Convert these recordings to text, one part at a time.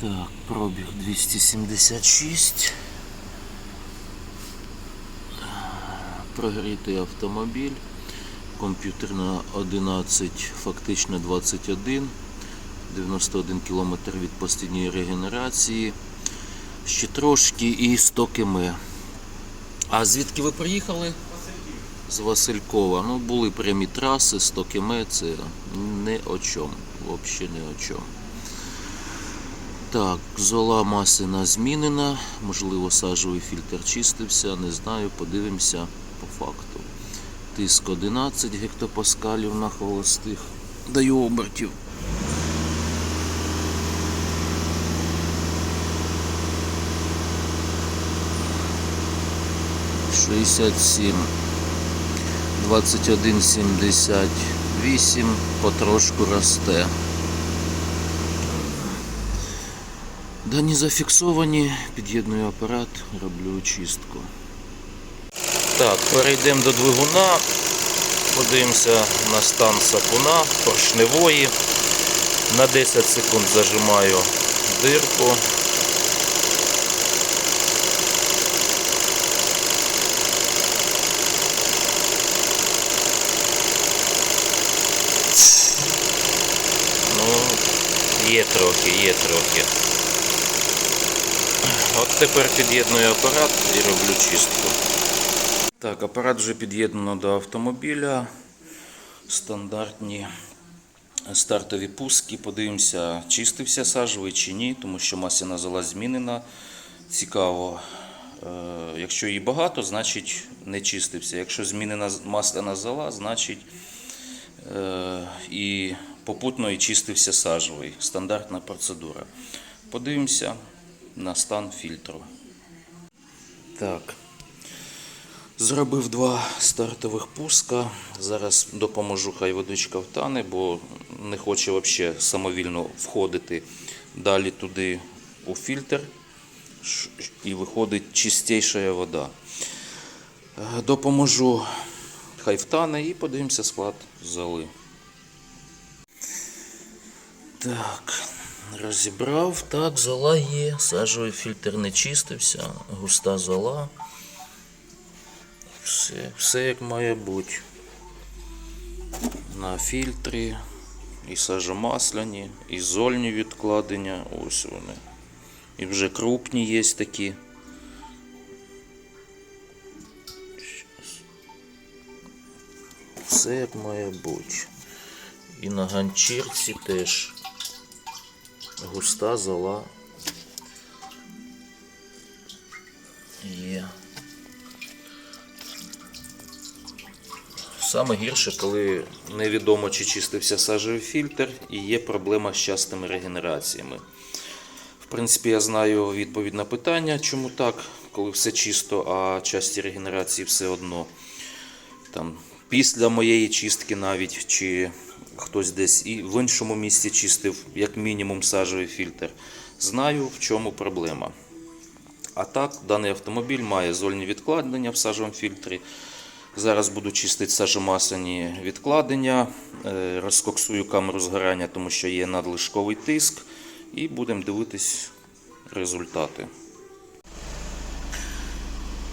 Так, пробіг 276. Прогрітий автомобіль. Комп'ютерна 11, фактично 21. 91 км від постійної регенерації. Ще трошки і 100 км. А звідки ви приїхали? З Василькова. Ну, були прямі траси, 100 км, це не о чому. Взагалі не о чому. Так, зола масина змінена, можливо, сажовий фільтр чистився, не знаю, подивимося по факту. Тиск 11 гектопаскалів на холостих. Даю обертів. Шістдесят сім, двадцять один сімдесят вісім, потрошку росте. Дані зафіксовані, під'єдную апарат, роблю очистку. Так, перейдемо до двигуна. Подивимося на стан сапуна поршневої. На 10 секунд зажимаю дирку. Ну, є трохи, є трохи. От тепер під'єдную апарат і роблю чистку. Так, апарат вже під'єднано до автомобіля. Стандартні стартові пуски. Подивимося, чистився сажовий чи ні, тому що масляна зола змінена. Цікаво. Е, Якщо її багато, значить не чистився. Якщо змінена масляна зола, значить е, і попутно і чистився сажовий. Стандартна процедура. Подивимося на стан фільтру. Так. Зробив два стартових пуска. Зараз допоможу, хай водичка втане, бо не хоче взагалі самовільно входити далі туди у фільтр і виходить чистіша вода. Е, Допоможу, хай втане і подивимося склад золи. Так, розібрав. Так, зола є. Сажовий фільтр не чистився, густа зола. Все, все як має бути. На фільтрі, і сажомасляні, і зольні відкладення. Ось вони. І вже крупні є такі. Все як має бути. І на ганчірці теж густа зола є. Саме гірше, коли невідомо чи чистився сажевий фільтр і є проблема з частими регенераціями. В принципі, я знаю відповідь на питання, чому так, коли все чисто, а часті регенерації все одно. Там, після моєї чистки навіть, чи хтось десь і в іншому місці чистив, як мінімум, сажевий фільтр. Знаю, в чому проблема. А так, даний автомобіль має зольні відкладення в сажевому фільтрі. Зараз буду чистити сажомасляні відкладення, е, розкоксую камеру згорання, тому що є надлишковий тиск, і будемо дивитись результати.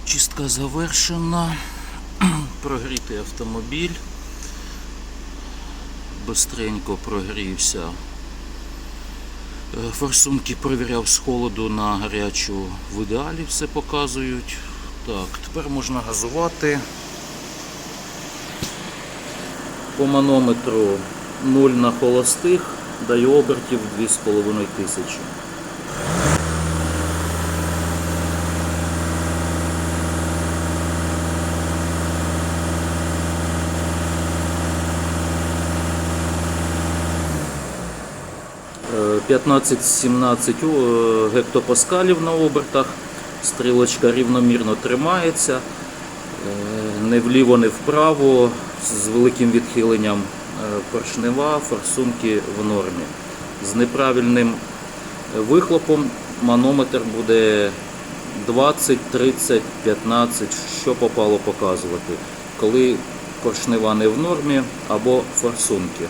Чистка завершена. Прогрітий автомобіль. Бистренько прогрівся. Е, Форсунки провіряв з холоду на гарячу в ідеалі все показують. Так, тепер можна газувати. По манометру 0 на холостих, даю обертів 2,5 15-17 е, гектопаскалів на обертах. Стрілочка рівномірно тримається. Е, Не вліво, не вправо, з великим відхиленням е, поршнева, форсунки в нормі. З неправильним вихлопом манометр буде 20, 30, 15, що попало показувати, коли поршнева не в нормі або форсунки.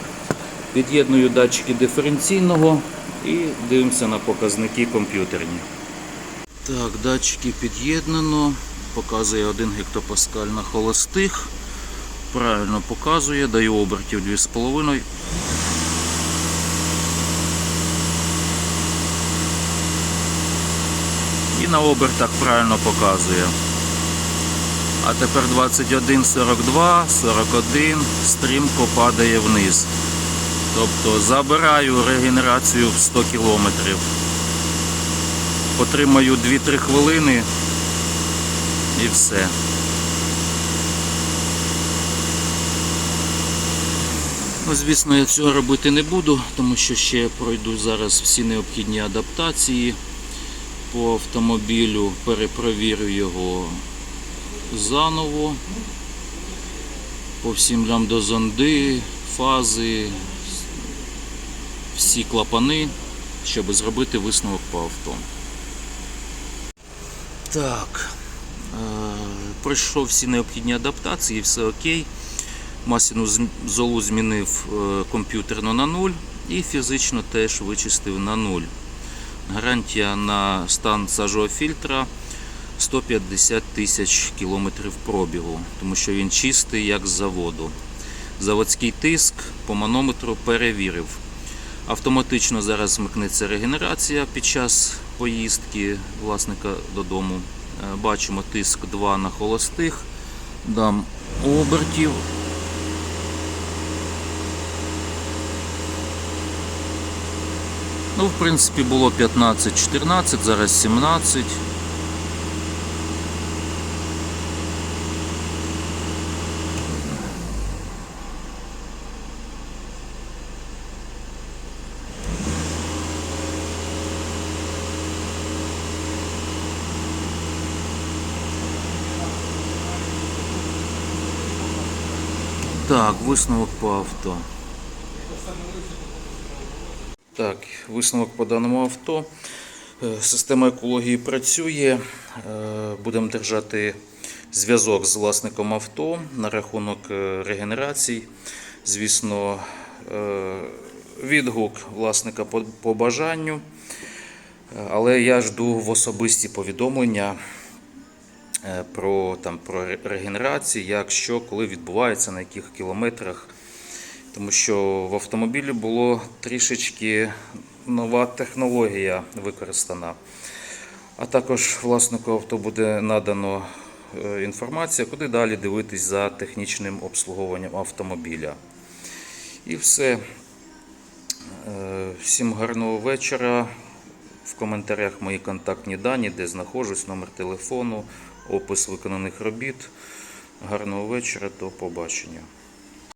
Під'єдную датчики диференційного І дивимося на показники комп'ютерні. Так, датчики під'єднано. Показує 1 гектопаскаль на холостих. Правильно показує, даю обертів 2,5. І на обертах правильно показує. А тепер 21, 42, 41, стрімко падає вниз. Тобто забираю регенерацію в 100 км. Потримаю 2-3 хвилини і все. Ну, звісно, я цього робити не буду, тому що ще пройду зараз всі необхідні адаптації по автомобілю, перепровірю його заново по всім лямбдозонди, фази, всі клапани, щоб зробити висновок по авто. Так, е, пройшов всі необхідні адаптації, все окей. Масіну золу змінив е, комп'ютерно на 0 і фізично теж вичистив на 0. Гарантія на стан сажого фільтра 150 тисяч кілометрів пробігу, тому що він чистий як з заводу. Заводський тиск по манометру перевірив. Автоматично зараз змикнеться регенерація під час поїздки власника додому. Е, Бачимо тиск 2 на холостих. Дам обертів. Ну, в принципі, було 15-14, зараз 17. Так, висновок по авто. Так, висновок по даному авто. Е, Система екології працює. Е, Будемо держати зв'язок з власником авто на рахунок е, регенерацій. Звісно, відгук власника по- бажанню. Але я жду в особисті повідомлення про, там, про ре- регенерації, як що, коли відбувається, на яких кілометрах. Тому що в автомобілі було трішечки нова технологія використана. А також власнику авто буде надано е, інформація, куди далі дивитись за технічним обслуговуванням автомобіля. І все. Е, Всім гарного вечора. В коментарях мої контактні дані, де знаходжусь, номер телефону, опис виконаних робіт. Гарного вечора, до побачення.